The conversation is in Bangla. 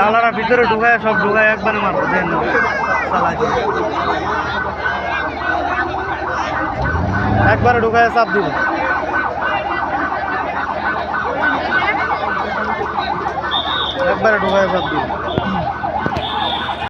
আলারা ভিতরে ঢুকায় সব ঢুকায় একবারে চালাই। একবারে ঢুকায় চাপ দিব। একবারে ঢুকাই সব দিন।